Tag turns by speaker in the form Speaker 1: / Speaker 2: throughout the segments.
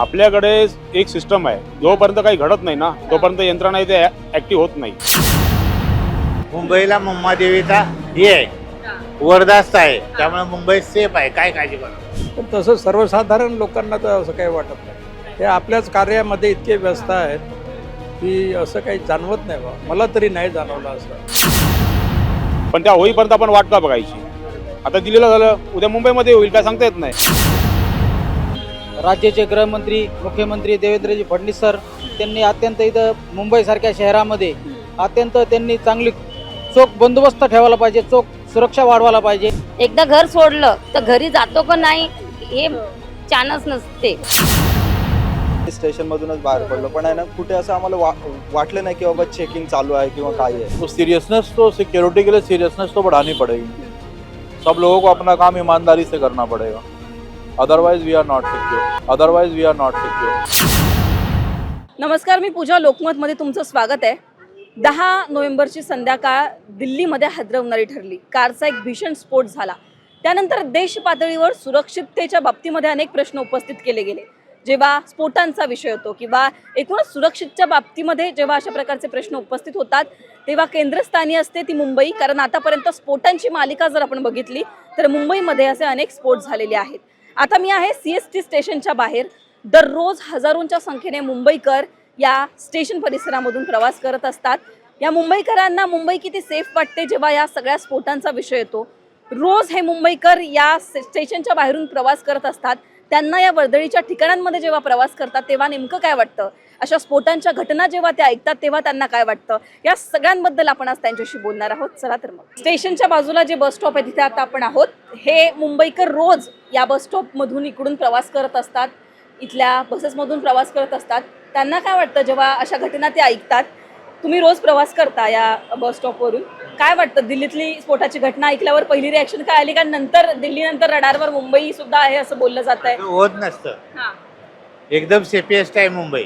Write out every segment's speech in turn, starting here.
Speaker 1: आपल्याकडे एक सिस्टम आहे. जोपर्यंत काही घडत नाही ना तोपर्यंत यंत्रणा इथे ऍक्टिव्ह होत नाही.
Speaker 2: मुंबईला मुंबादेवीचा हे आहे. वरदास्त आहे. त्यामुळे मुंबई सेफ आहे. काय काळजी करा
Speaker 3: पण तसं सर्वसाधारण लोकांना तर असं काही वाटत नाही. ते आपल्याच कार्यामध्ये इतके व्यस्त आहेत की असं काही जाणवत नाही बा. मला तरी नाही जाणवलं असं.
Speaker 1: पण त्या होईपर्यंत आपण वाट का बघायची? आता दिल्लीला झालं उद्या मुंबईमध्ये होईल काय सांगता येत नाही.
Speaker 4: राज्याचे गृहमंत्री मुख्यमंत्री देवेंद्रजी फडणवीस सर त्यांनी अत्यंत इथं मुंबईसारख्या शहरामध्ये अत्यंत त्यांनी चांगली चोख बंदोबस्त ठेवायला पाहिजे चोख सुरक्षा वाढवायला पाहिजे.
Speaker 5: एकदा घर सोडलं तर घरी जातो का नाही हे चानच नसते.
Speaker 6: स्टेशनमधूनच बाहेर पडलो पण आहे ना कुठे असं आम्हाला वा वाटलं नाही की बाबा चेकिंग चालू आहे किंवा काय आहे.
Speaker 7: तो सीरियसनेस तो सिक्योरिटी के लिए सीरियसनेस तो बढ़ानी पड़ेगी। सब लोगों को अपना काम ईमानदारी से करना पड़ेगा। Otherwise we are not secure otherwise we are not secure
Speaker 8: नमस्कार मी पूजा लोकमतमध्ये तुमचं स्वागत आहे. दहा नोव्हेंबरची संध्याकाळ दिल्लीमध्ये हादरवणारी ठरली. कारचा एक भीषण स्फोट झाला. त्यानंतर देश पातळीवर सुरक्षिततेच्या बाबतीमध्ये अनेक प्रश्न उपस्थित केले गेले. जेव्हा स्फोटांचा विषय होतो किंवा एकूणच सुरक्षितच्या बाबतीमध्ये जेव्हा अशा प्रकारचे प्रश्न उपस्थित होतात तेव्हा केंद्रस्थानी असते ती मुंबई. कारण आतापर्यंत स्फोटांची मालिका जर आपण बघितली तर मुंबईमध्ये असे अनेक स्फोट झालेले आहेत. आता मी आहे सी एस टी स्टेशनच्या बाहेर. दररोज हजारोंच्या संख्येने मुंबईकर या स्टेशन परिसरामधून प्रवास करत असतात. या मुंबईकरांना मुंबई किती सेफ वाटते जेव्हा या सगळ्या स्फोटांचा विषय येतो? रोज हे मुंबईकर या से- स्टेशनच्या बाहेरून प्रवास करत असतात. त्यांना या वर्दळीच्या ठिकाणांमध्ये जेव्हा प्रवास करतात तेव्हा नेमकं काय वाटतं? अशा स्फोटांच्या घटना जेव्हा ते ऐकतात तेव्हा त्यांना काय वाटतं? या सगळ्यांबद्दल आपण आज त्यांच्याशी बोलणार आहोत. चला तर मग. स्टेशनच्या बाजूला जे बस स्टॉप आहे तिथे आता आपण आहोत. हे मुंबईकर रोज या बस स्टॉपमधून इकडून प्रवास करत असतात इथल्या बसेसमधून प्रवास करत असतात. त्यांना काय वाटतं जेव्हा अशा घटना ते ऐकतात? तुम्ही रोज प्रवास करता या बस स्टॉपवरून? काय वाटतं? दिल्लीतली स्फोटाची घटना ऐकल्यावर पहिली रिॲक्शन काय आली? का नंतर दिल्लीनंतर रडारवर मुंबई सुद्धा आहे असं बोललं जात आहे.
Speaker 2: होत नसतं. एकदम सेफेस्ट आहे मुंबई.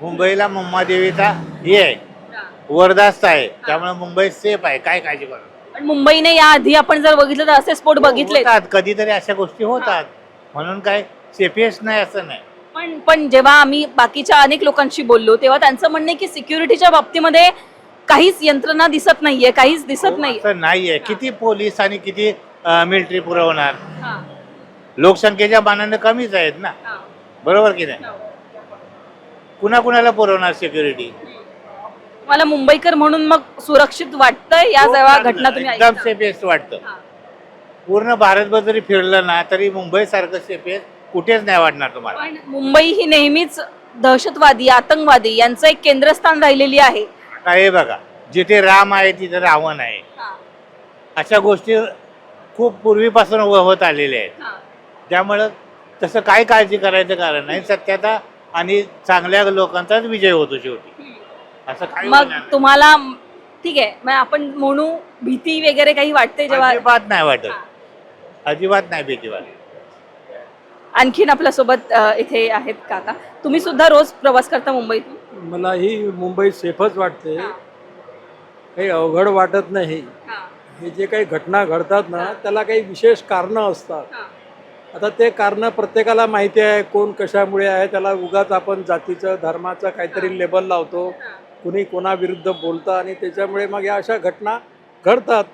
Speaker 2: मुंबईला मुंबादेवीचा हे आहे. वरदास्त आहे. त्यामुळे मुंबई सेफ आहे. काय काळजी करा
Speaker 8: पण मुंबईने या आधी आपण जर बघितलं तर असे स्फोट बघितले
Speaker 2: होतात. कधीतरी अशा गोष्टी होतात. म्हणून काय सेफेस्ट नाही असं नाही.
Speaker 8: पण पण जेव्हा आम्ही बाकीच्या अनेक लोकांशी बोललो तेव्हा त्यांचं म्हणणं आहे की सिक्युरिटीच्या बाबतीमध्ये काहीच यंत्रणा दिसत नाहीये काहीच दिसत नाही
Speaker 2: असं नाहीये. किती पोलीस आणि किती मिलिटरी पुरवणार लोकसंख्येच्या मानाने कमीच आहेत ना? बरोबर की नाही? कुणा कुणाला पुरवणार सिक्युरिटी
Speaker 8: मला मुंबईकर म्हणून मग सुरक्षित वाटतंय? या जेव्हा घटना तुम्ही
Speaker 2: एकदम
Speaker 8: ऐकता.
Speaker 2: सेफेस्ट वाटतं.
Speaker 8: हा.
Speaker 2: पूर्ण भारतभर जरी फिरलं ना तरी मुंबई सारखं सेफेस्ट कुठेच नाही वाटणार तुम्हाला.
Speaker 8: पण मुंबई ही नेहमीच दहशतवादी आतंकवादी यांचं एक केंद्रस्थान राहिलेली आहे.
Speaker 2: आता हे बघा जिथे राम आहे तिथे रावण आहे. अशा गोष्टी खूप पूर्वीपासून हो- होत आलेल्या आहेत. त्यामुळं तसं काय काळजी करायचं कारण नाही. सत्यता आणि चांगल्या लोकांचाच विजय होतो शेवटी. असं
Speaker 8: मग
Speaker 2: होणार नाही.
Speaker 8: तुम्हाला ठीक आहे मग आपण म्हणू भीती वगैरे काही वाटते जेव्हा
Speaker 2: अजिबात नाही वाटत. अजिबात नाही भीती वाटत.
Speaker 8: आणखीन आपल्यासोबत अ, इथे आहेत काका तुम्ही सुद्धा रोज प्रवास करता मुंबईतून?
Speaker 3: मला ही मुंबई सेफच वाटते. काही अवघड वाटत नाही. हे. जे काही घटना घडतात ना त्याला काही विशेष कारणं असतात. आता ते कारणं प्रत्येकाला माहिती आहे कोण कशामुळे आहे त्याला उगाच आपण जातीचं धर्माचं काहीतरी लेबल लावतो. कुणी कोणाविरुद्ध बोलतं आणि त्याच्यामुळे मग या अशा घटना घडतात.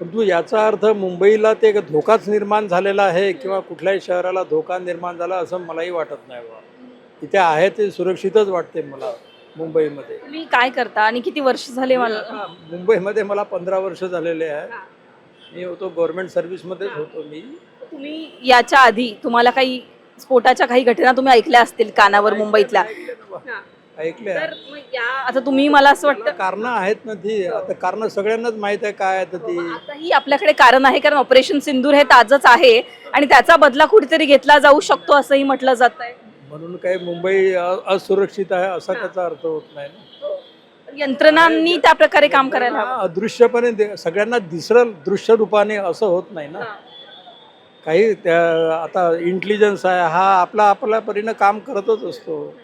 Speaker 3: परंतु याचा अर्थ मुंबईला ते धोकाच निर्माण झालेला आहे किंवा कुठल्याही शहराला धोका निर्माण झाला असं मलाही वाटत नाही बा इथे आहे ते सुरक्षितच वाटते मला मुंबईमध्ये.
Speaker 8: तुम्ही काय करता आणि किती वर्ष झाले मला?
Speaker 3: मुंबईमध्ये मला पंधरा वर्ष झालेले आहे. मी होतो गव्हर्नमेंट सर्व्हिसमध्येच होतो मी.
Speaker 8: तुम्ही याच्या आधी तुम्हाला काही स्फोटाच्या काही घटना तुम्ही ऐकल्या असतील कानावर मुंबईतल्या?
Speaker 3: ऐकले
Speaker 8: तर मग या आता तुम्ही मला असं वाटतं
Speaker 3: कारण आहेत ना ती. आता कारण सगळ्यांनाच माहीत आहे काय आहे तर ती.
Speaker 8: आताही आपल्याकडे कारण आहे कारण ऑपरेशन सिंदूर हे ताजच आहे आणि त्याचा बदला कुठेतरी घेतला जाऊ शकतो असंही म्हटलं जात आहे.
Speaker 3: म्हणून काही मुंबई अ- असुरक्षित आहे असा त्याचा अर्थ होत नाही ना.
Speaker 8: यंत्रणांनी त्या प्रकारे काम करायला हवं.
Speaker 3: हा, अदृश्यपणे दे- सगळ्यांना दिसरल दृश्य रूपाने असं होत नाही ना. काही त्या आता इंटेलिजन्स आहे हा आपला आपल्या परीनं काम करतच असतो.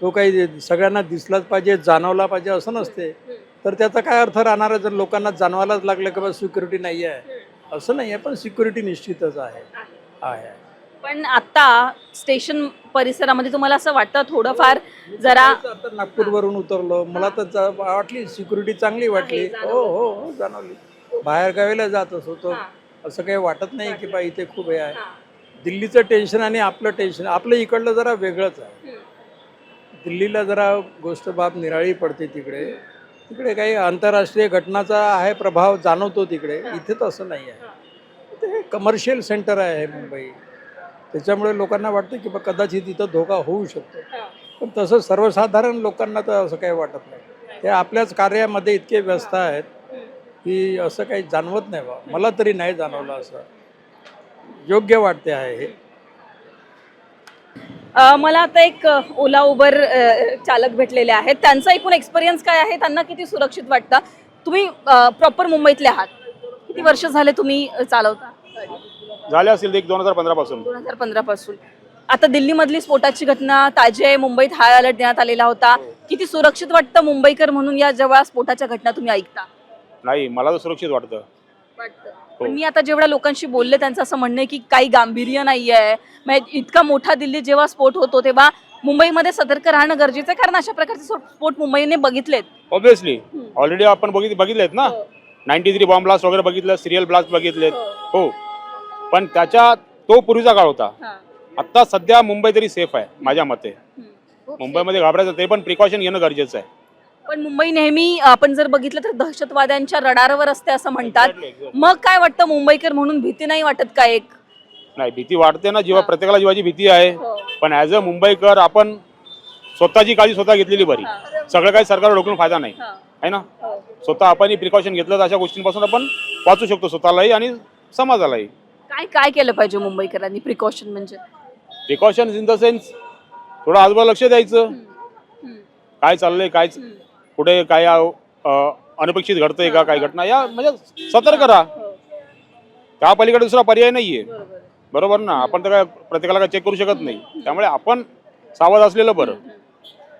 Speaker 3: तो काही सगळ्यांना दिसलाच पाहिजे जाणवला पाहिजे असं नसते. तर त्याचा काय अर्थ राहणार आहे जर लोकांना जाणवायलाच लागलं की बा सिक्युरिटी नाही आहे असं नाही आहे पण सिक्युरिटी निश्चितच आहे. आहे
Speaker 8: पण आता स्टेशन परिसरामध्ये तुम्हाला असं वाटतं थोडंफार जरा
Speaker 3: आता नागपूरवरून उतरलो. मला तर जा- वाटली सिक्युरिटी चांगली वाटली. हो हो हो जाणवली. बाहेर गावीला जात असो तो
Speaker 8: हा.
Speaker 3: असं काही वाटत नाही की बा इथे खूप हे आहे. दिल्लीचं टेन्शन आणि आपलं टेन्शन आपलं इकडलं जरा वेगळंच आहे. दिल्लीला जरा गोष्ट बाब निराळी पडते तिकडे. तिकडे काही आंतरराष्ट्रीय घटनाचा आहे प्रभाव जाणवतो तिकडे. इथे तसं नाही आहे. ते कमर्शियल सेंटर आहे मुंबई. त्याच्यामुळे लोकांना वाटतं की बा कदाचित इथं धोका होऊ शकतो. पण तसं सर्वसाधारण लोकांना तर असं काही वाटत नाही. ते आपल्याच कार्यामध्ये इतके व्यस्त आहेत की असं काही जाणवत नाही बा. मला तरी नाही जाणवलं असं. योग्य वाटते आहे हे.
Speaker 8: मला आता एक ओला उबर चालक भेटलेले आहेत. त्यांचा एकूण एक्सपिरियन्स काय आहे? त्यांना किती सुरक्षित वाटतं? तुम्ही प्रॉपर मुंबईतले आहात. किती वर्ष झाले तुम्ही चालवता?
Speaker 1: झाले असतील एक दोन हजार पंधरा पासून.
Speaker 8: दोन हजार पंधरा पासून. आता दिल्लीमधली स्फोटाची घटना ताजी आहे मुंबईत हाय अलर्ट देण्यात आलेला होता. किती सुरक्षित वाटतं मुंबईकर म्हणून या जेव्हा स्फोटाच्या घटना तुम्ही ऐकता?
Speaker 1: नाही मला तर सुरक्षित वाटतं.
Speaker 8: पण मी आता जेवढ्या लोकांशी बोलले त्यांचं असं म्हणणं आहे की काही गांभीर्य नाही आहे म्हणजे इतका मोठा दिल्लीत जेव्हा स्फोट होतो तेव्हा मुंबईमध्ये सतर्क राहणं गरजेचं आहे कारण अशा प्रकारचे स्फो- स्फोट मुंबईने बघितलेत.
Speaker 1: ऑब्विसली ऑलरेडी आपण बघित बघितलेत ना? नाईन्टी थ्री बॉम्ब ब्लास्ट वगैरे बघितलं सिरियल ब्लास्ट बघितलेत. हो. पण त्याच्या तो पूर्वीचा काळ होता. आता सध्या मुंबई तरी सेफ आहे माझ्या मते. मुंबईमध्ये घाबरायचं ते पण प्रिकॉशन घेणं गरजेचं आहे.
Speaker 8: पण मुंबई नेहमी आपण जर बघितलं तर दहशतवाद्यांच्या रडारवर असते असं म्हणतात. मग काय वाटतं मुंबईकर म्हणून भीती नाही वाटत का एक?
Speaker 1: नाही भीती वाटते ना जेव्हा प्रत्येकाला जीवाची भीती आहे.
Speaker 8: हो.
Speaker 1: पण ऍज अ मुंबईकर आपण स्वतःची काळजी स्वतः घेतलेली बरी. सगळं काही सरकार रोखून फायदा नाही. आहे ना? स्वतः आपण प्रिकॉशन घेतलं तर अशा गोष्टींपासून आपण वाचू शकतो स्वतःलाही आणि समाजालाही.
Speaker 8: काय काय केलं पाहिजे मुंबईकरांनी प्रिकॉशन म्हणजे?
Speaker 1: प्रिकॉशन्स इन द सेन्स थोडं आजूबाजूला लक्ष द्यायचं. काय चाललंय काय कुठे काय अनपेक्षित घडतंय का काय घटना या म्हणजे सतर्क राहा. त्या पलीकडे दुसरा पर्याय नाहीये. बरोबर ना? आपण तर काय प्रत्येकाला काय चेक करू शकत नाही. त्यामुळे आपण सावध असलेलं बरं.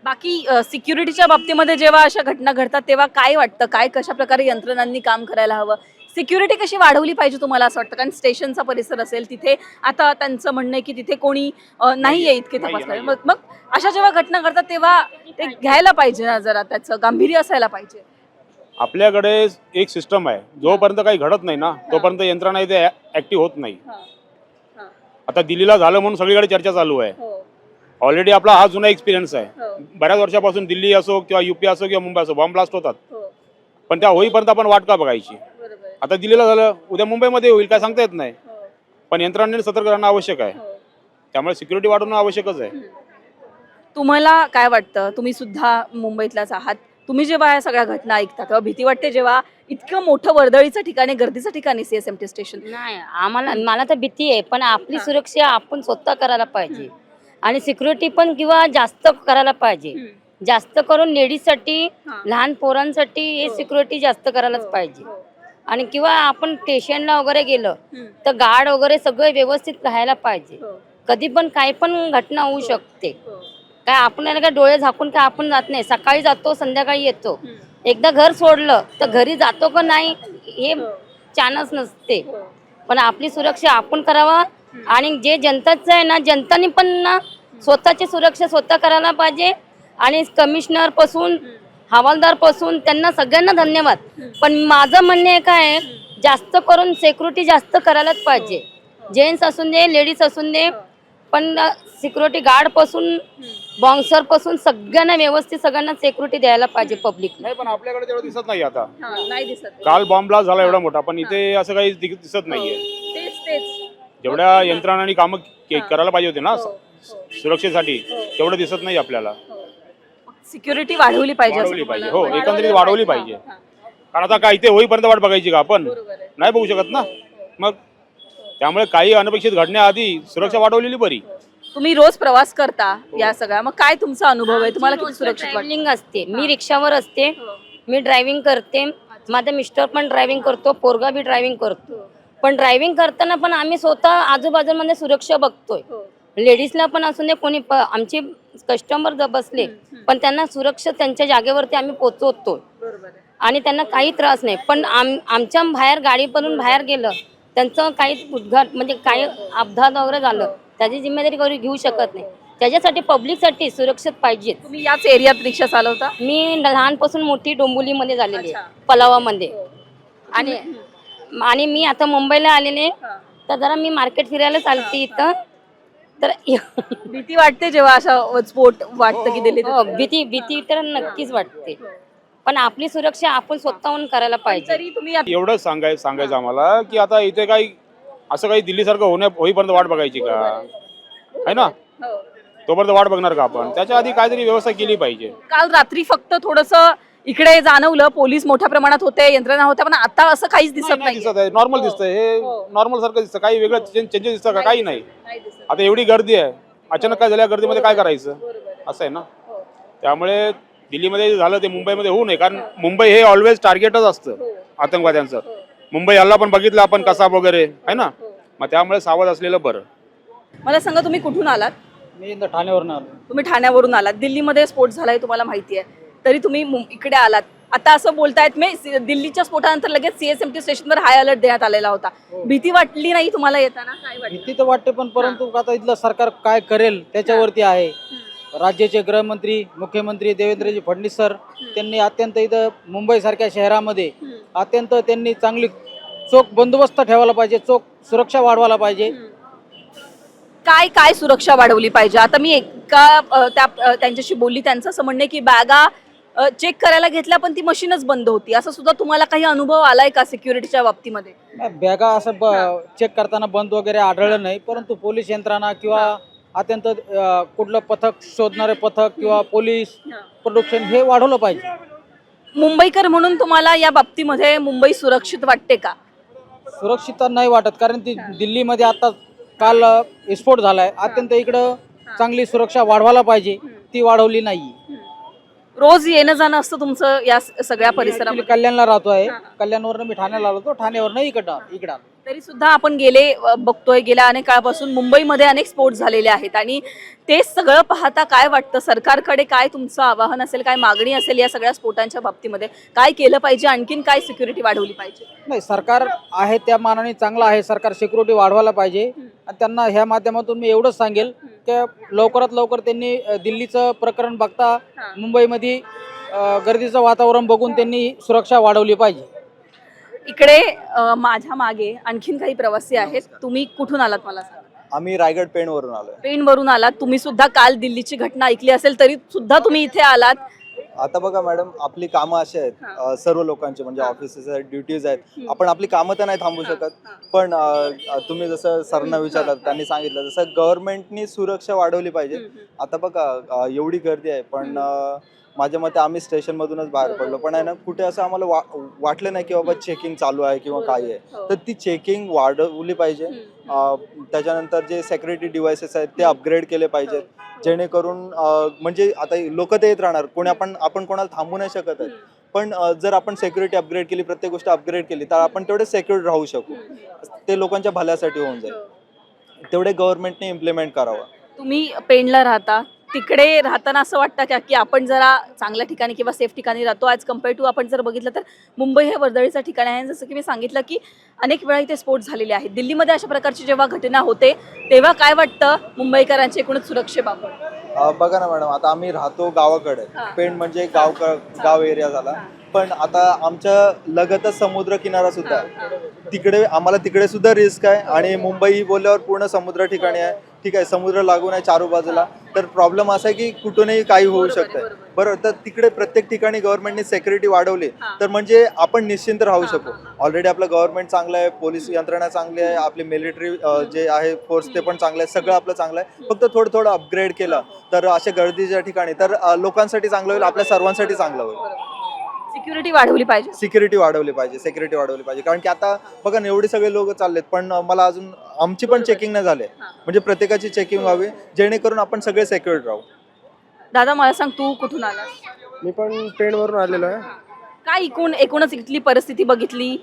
Speaker 8: बाकी सिक्युरिटीच्या बाबतीमध्ये जेव्हा अशा घटना घडतात तेव्हा काय वाटतं? काय कशा प्रकारे यंत्रणांनी काम करायला हवं? सिक्युरिटी कशी वाढवली पाहिजे तुम्हाला असं वाटतं? कारण स्टेशनचा परिसर असेल तिथे आता त्यांचं म्हणणं आहे की तिथे कोणी नाही आहे इतके तपास. मग मग अशा जेव्हा घटना घडतात तेव्हा ते घ्यायला पाहिजे ना जरा त्याचं गांभीर्य असायला पाहिजे.
Speaker 1: आपल्याकडे एक सिस्टम आहे. जोपर्यंत काही घडत नाही ना तोपर्यंत यंत्रणा इथे ऍक्टिव्ह होत नाही. आता दिल्लीला झालं म्हणून सगळीकडे चर्चा चालू आहे. ऑलरेडी आपला हा जुना एक्सपिरियन्स आहे. बऱ्याच वर्षापासून दिल्ली असो किंवा युपी असो किंवा मुंबई असो बॉम्ब ब्लास्ट होतात. पण त्या होईपर्यंत आपण वाट का बघायची? आता दिल्लीला झालं उद्या मुंबईमध्ये होईल काय सांगता येत नाही. पण यंत्रणांनी सतर्क राहणं आवश्यक आहे. त्यामुळे सिक्युरिटी वाढवणं आवश्यकच आहे.
Speaker 8: तुम्हाला काय वाटतं? तुम्ही सुद्धा मुंबईतलाच आहात. तुम्ही जेव्हा या सगळ्या घटना ऐकता तेव्हा भीती वाटते जेव्हा इतकं मोठं वर्दळीचं ठिकाण आहे गर्दीचं ठिकाण सीएसएमटी स्टेशन
Speaker 5: नाही आम्हाला मला तर भीती आहे पण आपली सुरक्षा आपण स्वतः करायला पाहिजे. आणि सिक्युरिटी पण किंवा जास्त करायला पाहिजे. जास्त करून लेडीजसाठी
Speaker 8: हा.
Speaker 5: लहान पोरांसाठी हे
Speaker 8: हो.
Speaker 5: सिक्युरिटी जास्त करायलाच पाहिजे. आणि किंवा आपण स्टेशनला वगैरे गेलं. तर गार्ड वगैरे सगळं व्यवस्थित राहायला पाहिजे. कधी पण काही पण घटना होऊ शकते. काय आपल्याला काय डोळे झाकून काय आपण जात नाही. सकाळी जातो संध्याकाळी येतो. एकदा घर सोडलं तर घरी जातो का नाही हे चानच नसते. पण आपली सुरक्षा आपण करावा आणि जे जनताचं आहे ना जनताने पण ना स्वतःची सुरक्षा स्वतः करायला पाहिजे. आणि कमिशनरपासून हवालदारपासून त्यांना सगळ्यांना धन्यवाद. पण माझं म्हणणं आहे काय आहे, जास्त करून सिक्युरिटी जास्त करायलाच पाहिजे. जेंट्स असून दे लेडीज असून दे पण सिक्युरिटी गार्डपासून बॉन्सरपासून सगळ्यांना व्यवस्थित सगळ्यांना सिक्युरिटी द्यायला पाहिजे पब्लिक
Speaker 1: नाही पण आपल्याकडे तेवढं दिसत नाही आता.
Speaker 8: नाही दिसत.
Speaker 1: काल बॉम्ब ब्लास्ट झाला एवढा मोठा पण इथे असं काही दिसत नाहीये.
Speaker 8: तेच तेच.
Speaker 1: जेवढ्या यंत्रणांनी कामं के- करायला पाहिजे होते ना
Speaker 8: हो,
Speaker 1: सुरक्षेसाठी तेवढं दिसत नाही आपल्याला.
Speaker 8: सिक्युरिटी वाढवली पाहिजे
Speaker 1: वाढवली पाहिजे. हो? एकंदरीत वाढवली पाहिजे. कारण आता काय ते होईपर्यंत वाट बघायची का आपण? नाही बघू शकत ना? मग त्यामुळे काही अनपेक्षित घडण्याआधी सुरक्षा वाढवलेली बरी.
Speaker 8: तुम्ही रोज प्रवास करता या सगळ्या. मग काय तुमचा अनुभव आहे? तुम्हाला किती सुरक्षित वाटतं?
Speaker 5: ट्रॅव्हलिंग असते. मी रिक्षावर असते. मी ड्रायव्हिंग करते. माझा मिस्टर पण ड्रायव्हिंग करतो. पोरगा बी ड्रायव्हिंग करतो. पण ड्रायव्हिंग करताना पण आम्ही स्वतः आजूबाजूमध्ये सुरक्षा बघतोय. लेडीजला पण असून दे कोणी प- आमचे कस्टमर जर बसले पण त्यांना सुरक्षा त्यांच्या जागेवरती आम्ही पोचवतो आणि त्यांना काही त्रास नाही. पण आम आमच्या बाहेर गाडीवरून बाहेर गेलं त्यांचं काही उद्घाट म्हणजे काही अपघात वगैरे झालं त्याची जिम्मेदारी करू घेऊ शकत नाही. त्याच्यासाठी पब्लिकसाठी सुरक्षित पाहिजे
Speaker 8: तुम्ही याच एरियात रिक्षा चालवता?
Speaker 5: मी लहानपासून मोठी डोंबिवलीमध्ये झालेली. आहे पलावामध्ये. आणि आणि मी आता मुंबईला आलेले
Speaker 8: हा.
Speaker 5: तर जरा मी मार्केट फिरायला चालते इथं. तर
Speaker 8: भीती वाटते जेव्हा अशा स्फोट वाटतं की दिल्लीत
Speaker 5: हो, भीती भीती तर नक्कीच वाटते. पण आपली सुरक्षा आपण स्वतःहून करायला पाहिजे.
Speaker 8: तरी तुम्ही
Speaker 1: एवढंच सांगाय सांगायचं आम्हाला की आता इथे काही असं काही दिल्लीसारखं होण्या होईपर्यंत वाट बघायची का? आहे. ना?
Speaker 8: हो.
Speaker 1: तोपर्यंत वाट बघणार का आपण? त्याच्या आधी काहीतरी व्यवस्था केली पाहिजे.
Speaker 8: काल रात्री फक्त थोडस इकडे जाणवलं पोलीस मोठ्या प्रमाणात होते यंत्रणा होत्या पण आता असं काहीच दिसत
Speaker 1: नाही दिसत आहे. नॉर्मल दिसतंय. हे
Speaker 8: हो.
Speaker 1: नॉर्मल सारखं दिसतं. काही वेगळं चेंजेस दिसतं का? काही नाही.
Speaker 8: नाही दिसत.
Speaker 1: आता एवढी गर्दी आहे. अचानक काय झाल्या गर्दीमध्ये काय करायचं?
Speaker 8: बरोबर.
Speaker 1: असं आहे ना?
Speaker 8: हो.
Speaker 1: त्यामुळे दिल्लीमध्ये झालं ते मुंबईमध्ये होऊ नये कारण मुंबई हे ऑलवेज टार्गेटच असतं
Speaker 8: हो.
Speaker 1: आतंकवाद्यांचं. मुंबई हल्ला पण बघितला आपण कसा वगैरे आहे ना? मग त्यामुळे सावध असलेलं बरं.
Speaker 8: मला सांगा तुम्ही कुठून आलात?
Speaker 4: मी इथं ठाण्यावरून आलो.
Speaker 8: तुम्ही ठाण्यावरून आलात. दिल्लीमध्ये स्फोट झालाय तुम्हाला माहिती आहे. तरी तुम्ही मुं- इकडे आलात. आता असं बोलतायत मी सी- दिल्लीच्या स्फोटानंतर लगेच सीएसएमटी स्टेशनवर हाय अलर्ट देण्यात आलेला होता. भीती वाटली नाही तुम्हाला येताना? काय वाटलं?
Speaker 4: भीती तर वाटते पण परंतु आता इथलं सरकार काय करेल त्याच्यावरती आहे. राज्याचे गृहमंत्री मुख्यमंत्री देवेंद्रजी फडणवीस सर त्यांनी अत्यंत इथं मुंबईसारख्या शहरामध्ये अत्यंत त्यांनी चांगली चोख बंदोबस्त ठेवायला पाहिजे चोख सुरक्षा वाढवायला पाहिजे.
Speaker 8: काय काय सुरक्षा वाढवली पाहिजे? आता मी एका त्या त्यांच्याशी बोलली त्यांचं असं म्हणणं की बॅगा चेक करायला घेतल्या पण ती मशीनच बंद होती. असं सुद्धा तुम्हाला काही अनुभव आलाय का सिक्युरिटीच्या बाबतीमध्ये?
Speaker 4: बॅगा असं चेक करताना बंद वगैरे आढळलं नाही परंतु पोलीस यंत्रणा किंवा अत्यंत कुठलं पथक शोधणारे पथक किंवा पोलीस प्रोडक्शन हे वाढवलं पाहिजे.
Speaker 8: मुंबईकर म्हणून तुम्हाला या बाबतीमध्ये मुंबई सुरक्षित वाटते का?
Speaker 4: सुरक्षितता नाही वाटत कारण ती दिल्लीमध्ये आता काल विस्फोट झालाय. अत्यंत इकडं चांगली सुरक्षा वाढवायला पाहिजे ती वाढवली नाही.
Speaker 8: रोज येणं जाणं असतं तुमचं या सगळ्या परिसरामध्ये.
Speaker 4: कल्याणला राहतो आहे. कल्याणवरनं मी ठाण्याला आलो होतो. ठाण्यावरनं इकडं इकडं.
Speaker 8: तरी सुद्धा आपण गेले बघतोय. गेल्या अनेक काळापासून मुंबईमध्ये अनेक स्फोट झालेले आहेत आणि ते सगळं पाहता काय वाटतं? सरकारकडे काय तुमचं आवाहन असेल? काय मागणी असेल या सगळ्या स्फोटांच्या बाबतीमध्ये? काय केलं पाहिजे? आणखीन काय सिक्युरिटी वाढवली पाहिजे?
Speaker 4: नाही सरकार आहे त्या मानाने चांगलं आहे. सरकार सिक्युरिटी वाढवायला पाहिजे. आणि त्यांना ह्या माध्यमातून मी एवढंच सांगेल की लवकरात लवकर त्यांनी दिल्लीचं प्रकरण बघता. मुंबईमध्ये गर्दीचं वातावरण बघून त्यांनी सुरक्षा वाढवली पाहिजे.
Speaker 8: इकडे माझ्या मागे आणखीन काही प्रवासी आहेत. तुम्ही कुठून आलात मला सांगा.
Speaker 6: आम्ही रायगड पेणवरून आलोय.
Speaker 8: पेणवरून आलात. तुम्ही सुद्धा काल दिल्लीची घटना ऐकली असेल तरी सुद्धा तुम्ही इथे आलात.
Speaker 6: आता बघा मॅडम आपली कामं अशी आहेत सर्व लोकांची म्हणजे ऑफिसेस आहेत ड्युटीज आहेत. आपण आपली कामं तर नाही थांबू शकत पण तुम्ही जसं सरना विचारलं त्यांनी सांगितलं जसं गव्हर्नमेंटनी सुरक्षा वाढवली पाहिजे. आता बघा एवढी गर्दी आहे पण माझ्या मते आम्ही स्टेशन मधूनच बाहेर पडलो. पण आहे ना कुठे असं आम्हाला वा वाटलं नाही की बाबा चेकिंग चालू आहे किंवा काय आहे. तर ती चेकिंग वाढवली पाहिजे. त्याच्यानंतर जे सेक्युरिटी डिव्हायसेस आहेत ते अपग्रेड केले पाहिजेत. जेणेकरून अ, म्हणजे आता लोक ते येत राहणार. कोणी आपण आपण कोणाला थांबू नाही शकत आहे. पण जर आपण सेक्युरिटी अपग्रेड केली प्रत्येक गोष्ट अपग्रेड केली तर आपण तेवढे सेक्युर राहू शकू. ते लोकांच्या भल्यासाठी होऊन जाईल. तेवढे गव्हर्नमेंटने इम्प्लिमेंट करावं.
Speaker 8: तुम्ही पेणला राहता. तिकडे राहताना असं वाटतं का की आपण जरा चांगल्या ठिकाणी किंवा सेफ ठिकाणी राहतो? आज कंपेअर टू आपण जर बघितलं तर मुंबई हे वर्दळीचं ठिकाण आहे. जसं की मी सांगितलं की अनेक वेळा इथे स्फोट झालेले आहेत. दिल्लीमध्ये अशा प्रकारची जेव्हा घटना होते तेव्हा काय वाटतं मुंबईकरांची एकूणच सुरक्षेबाबत
Speaker 6: बघा ना मॅडम आता आम्ही राहतो गावाकडे. पेण म्हणजे गाव गाव एरिया झाला. पण आता आमच्या लगतच समुद्र किनारा सुद्धा आहे. तिकडे आम्हाला तिकडे सुद्धा रिस्क आहे आणि मुंबई बोलल्यावर पूर्ण समुद्र ठिकाणी आहे. ठीक आहे समुद्र लागून आहे चारू बाजूला. तर प्रॉब्लेम असा आहे की कुठूनही काही होऊ शकतं
Speaker 8: बरोबर.
Speaker 6: तर तिकडे प्रत्येक ठिकाणी गव्हर्नमेंटने सेक्युरिटी वाढवली. तर म्हणजे आपण निश्चिंत राहू शकू. ऑलरेडी आपलं गव्हर्नमेंट चांगलं आहे पोलीस यंत्रणा चांगली आहे आपली मिलिटरी जे आहे फोर्स ते पण चांगलं आहे सगळं आपलं चांगलं आहे. फक्त थोडं थोडं अपग्रेड केलं. तर अशा गर्दीच्या ठिकाणी तर लोकांसाठी चांगलं होईल आपल्या सर्वांसाठी चांगलं होईल.
Speaker 8: सिक्युरिटी वाढवली पाहिजे.
Speaker 6: सिक्युरिटी वाढवली पाहिजे सिक्युरिटी वाढवली पाहिजे. कारण की आता बघा ना एवढे सगळे लोक चाललेत पण मला अजून आमची पण चेकिंग नाही झाले. म्हणजे प्रत्येकाची चेकिंग व्हावी जेणेकरून आपण सगळे सेक्युरिटी राहू.
Speaker 8: दादा मला सांग तू कुठून आला
Speaker 9: मी पण पेणवरून आलेलो आहे.
Speaker 8: काय एकूण एकूणच इथली परिस्थिती बघितली?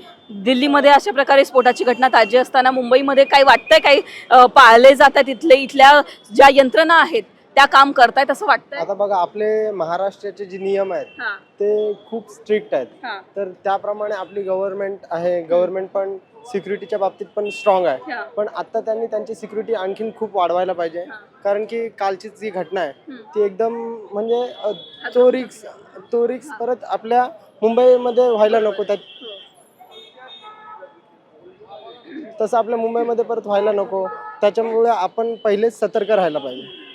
Speaker 8: दिल्लीमध्ये अशा प्रकारे स्फोटाची घटना ताजी असताना मुंबईमध्ये काही वाटतंय काही अं, पाळले जातात इथले इथल्या ज्या यंत्रणा आहेत त्या काम करतायत असं वाटतंय?
Speaker 9: आता बघा आपले महाराष्ट्राचे जे नियम आहेत
Speaker 8: हा,
Speaker 9: ते खूप स्ट्रिक्ट आहेत.
Speaker 8: हा.
Speaker 9: तर त्याप्रमाणे आपली गव्हर्नमेंट आहे गव्हर्नमेंट पण सिक्युरिटीच्या बाबतीत पण स्ट्रॉंग आहे.
Speaker 8: हा.
Speaker 9: पण आता त्यांनी त्यांची सिक्युरिटी आणखीन खूप वाढवायला पाहिजे.
Speaker 8: हा.
Speaker 9: कारण की कालची जी घटना आहे
Speaker 8: हम्म.
Speaker 9: ती एकदम म्हणजे अ, तो रिक्स तो रिक्स परत आपल्या मुंबईमध्ये व्हायला नको. त्यात तसं आपल्या मुंबईमध्ये परत व्हायला नको. त्याच्यामुळे आपण पहिलेच सतर्क राहायला पाहिजे.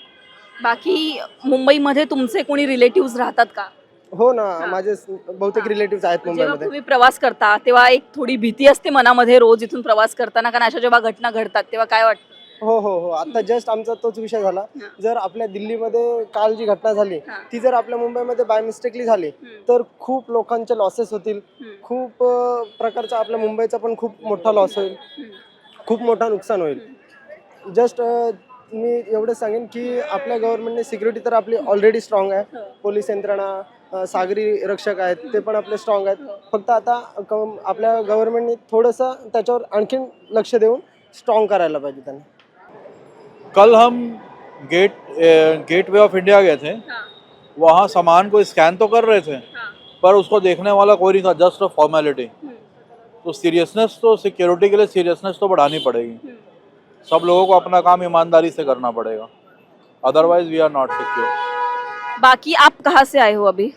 Speaker 8: बाकी मुंबईमध्ये तुमचे कोणी रिलेटिव्ह राहतात का?
Speaker 9: हो ना माझे बहुतेक रिलेटिव्ह आहेत
Speaker 8: जेव्हा
Speaker 9: मुंबईमध्ये.
Speaker 8: तुम्ही प्रवास करता तेव्हा एक थोडी भीती असते मनामध्ये रोज इथून प्रवास करताना कारण अशा जेव्हा घटना घडतात तेव्हा काय वाटतं?
Speaker 9: हो हो हो. आता जस्ट आमचा तोच विषय झाला. जर आपल्या दिल्लीमध्ये काल जी घटना झाली. ती जर आपल्या मुंबईमध्ये बाय मिस्टेकली झाली. तर खूप लोकांचे लॉसेस होतील. खूप प्रकारचा आपल्या मुंबईचा पण खूप मोठा लॉस होईल. खूप मोठा नुकसान होईल. जस्ट मी एवढं सांगेन की आपल्या गव्हर्नमेंटने सिक्युरिटी तर आपली ऑलरेडी स्ट्रॉंग आहे.
Speaker 8: हो.
Speaker 9: पोलीस यंत्रणा सागरी रक्षक आहेत ते पण आपले स्ट्रॉंग आहेत. फक्त आता क- आपल्या गव्हर्नमेंटने थोडंसं त्याच्यावर आणखीन लक्ष देऊन स्ट्रॉंग करायला पाहिजे त्यांनी.
Speaker 7: कल हम gate gateway of India गए थे.
Speaker 8: हाँ,
Speaker 7: वहाँ सामान को स्कैन तो कर रहे थे
Speaker 8: हाँ,
Speaker 7: पर उसको देखने वाला कोई नहीं था जस्ट अ फॉर्मेलिटी तो सीरियसनेस तो सिक्योरिटी के लिए सीरियसनेस तो बढ़ानी पड़ेगी. सब लोगों को अपना काम ईमानदारी से करना पड़ेगा। Otherwise we are not secure
Speaker 8: बाकी आप कहाँ से आए हो अभी?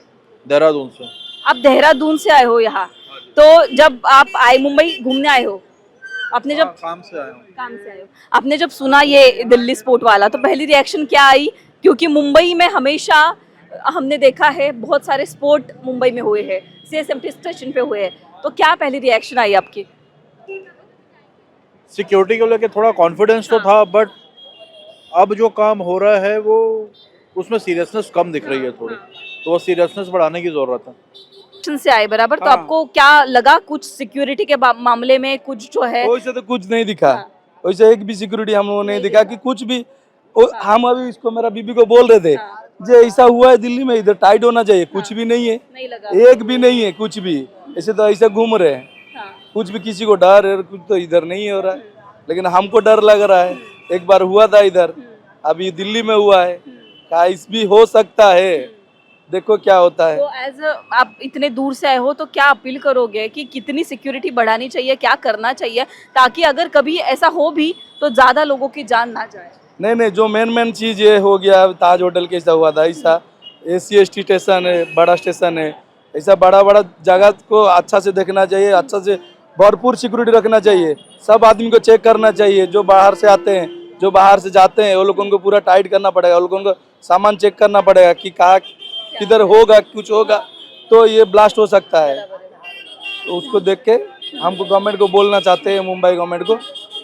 Speaker 7: देहरादून से।
Speaker 8: आप देहरादून से आए हो यहाँ? तो जब आप आए मुंबई घूमने आए हो? आपने जब
Speaker 7: काम से आया हूँ।
Speaker 8: काम से आए हो। आपने जब सुना ये दिल्ली स्पोर्ट वाला तो पहली रिएक्शन क्या आई? क्योंकि मुंबई में हमेशा हमने देखा है बहुत सारे स्पोर्ट मुंबई में हुए हैं। C S M T station पे हुए हैं। तो क्या पहली रिएक्शन आई आपकी?
Speaker 7: सिक्योरिटी को लेकर थोड़ा कॉन्फिडेंस तो था बट अब जो काम हो रहा है वो उसमें सीरियसनेस कम दिख रही है थोड़ी। तो वो सीरियसनेस बढ़ाने की ज़रूरत है।
Speaker 8: से आए बराबर हाँ। तो
Speaker 7: हाँ।
Speaker 8: आपको क्या लगा कुछ सिक्योरिटी के मामले में कुछ जो है?
Speaker 10: वैसे तो कुछ नहीं दिखा।
Speaker 8: वैसे हाँ।
Speaker 10: वैसे एक भी सिक्योरिटी हम लोगों ने दिखा कि कुछ भी। हम अभी इसको मेरा बीबी को बोल रहे थे
Speaker 8: हाँ,
Speaker 10: जो ऐसा हुआ है दिल्ली में इधर टाइट होना चाहिए कुछ भी नहीं है।
Speaker 8: नहीं लगा।
Speaker 10: एक भी नहीं है कुछ भी। ऐसे तो ऐसे घूम रहे हैं
Speaker 8: हाँ,
Speaker 10: कुछ भी किसी को डर है कुछ तो इधर नहीं हो रहा है। लेकिन हमको डर लग रहा है। एक बार हुआ था इधर अभी दिल्ली में हुआ है। क्या इस भी हो सकता है? देखो क्या होता है।
Speaker 8: तो एज आप इतने दूर से आए हो तो क्या अपील करोगे कि कितनी सिक्योरिटी बढ़ानी चाहिए क्या करना चाहिए ताकि अगर कभी ऐसा हो भी तो ज़्यादा लोगों की जान ना जाए?
Speaker 10: नहीं नहीं जो मेन मेन चीज़ ये हो गया ताज होटल कैसा हुआ था ऐसा A C S T station है बड़ा स्टेशन है। ऐसा बड़ा बड़ा जगह को अच्छा से देखना चाहिए अच्छा से भरपूर सिक्योरिटी रखना चाहिए। सब आदमी को चेक करना चाहिए। जो बाहर से आते हैं, जो बाहर से जाते हैं, वो लोगों को पूरा टाइट करना पड़ेगा। लोगों को सामान चेक करना पड़ेगा कि कहाँ, किधर होगा, कुछ होगा तो ये ब्लास्ट हो सकता है। तो उसको देख के हमको गवर्नमेंट को बोलना चाहते हैं, मुंबई गवर्नमेंट को,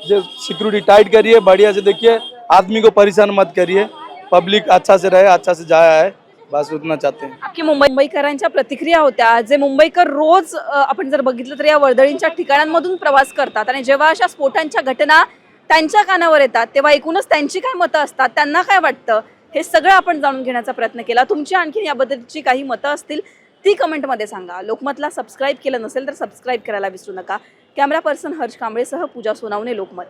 Speaker 10: जो सिक्योरिटी टाइट करिए, बढ़िया से देखिए, आदमी को परेशान मत करिए। पब्लिक अच्छा से रहे अच्छा से जाया है। बस उतना चाहते. हैं
Speaker 8: की मुंबई मुंबईकरांच्या प्रतिक्रिया होत्या. जे मुंबईकर रोज अ, आपण जर बघितलं तर या वर्दळींच्या ठिकाणांमधून प्रवास करतात. आणि जेव्हा अशा स्फोटांच्या घटना त्यांच्या कानावर येतात तेव्हा एकूणच त्यांची काय मतं असतात? त्यांना काय वाटतं? हे सगळं आपण जाणून घेण्याचा प्रयत्न केला. तुमची आणखी याबद्दलची काही मतं असतील ती कमेंटमध्ये सांगा. लोकमतला सबस्क्राईब केलं नसेल तर सबस्क्राईब करायला विसरू नका. कॅमेरा पर्सन हर्ष कांबळेसह पूजा सोनावणे लोकमत.